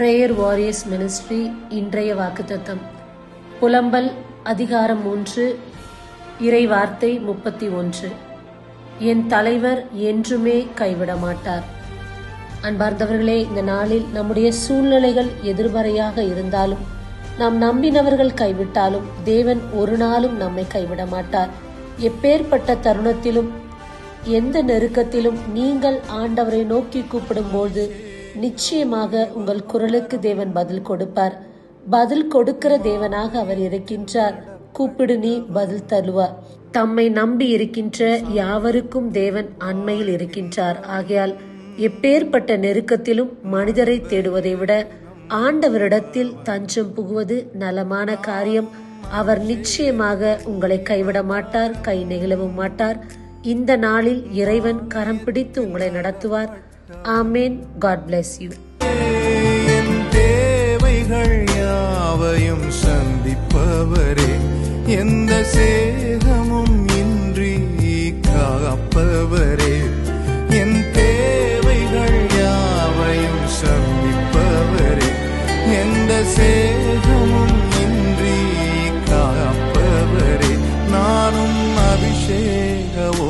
Prayer warriors ministry இன்றைய வாக்குத்தத்தம். புலம்பல் அதிகாரம் மூன்று இறை வார்த்தை முப்பத்தி ஒன்று. என் தலைவர் என்றுமே கைவிட மாட்டார் அன்பார்ந்தவர்களே இந்த நாளில் நம்முடைய சூழ்நிலைகள் எதிர்மறையாக இருந்தாலும் நாம் நம்பினவர்கள் கைவிட்டாலும் தேவன் ஒரு நாளும் நம்மை கைவிட மாட்டார் எப்பேற்பட்ட தருணத்திலும் எந்த நெருக்கத்திலும் நீங்கள் ஆண்டவரை நோக்கி கூப்பிடும்போது நிச்சயமாக உங்கள் குரலுக்கு தேவன் பதில் கொடுப்பார். பதில் கொடுக்கிற தேவனாக அவர் இருக்கின்றார். கூப்பிடு நீ பதில் தருவார் தம்மை நம்பி இருக்கின்ற யாவருக்கும் தேவன் அண்மையில் இருக்கின்றார். ஆகையால் எப்பேற்பட்ட நெருக்கத்திலும் மனிதரை தேடுவதை விட ஆண்டவரிடத்தில் தஞ்சம் புகுவது நலமான காரியம். அவர் நிச்சயமாக உங்களை கைவிட மாட்டார் கை நெகிழவும் மாட்டார். இந்த நாளில் இறைவன் கரம் பிடித்து உங்களை நடத்துவார். ஆமேன். காட் பிளஸ் யூ தேவைகள் யாவையும் சந்திப்பவரே எந்த சேதமும் இன்றி காப்பவரே. என் தேவைகள் யாவையும் சந்திப்பவரே எந்த இன்றி காப்பவரே. நானும் அபிஷேகவோ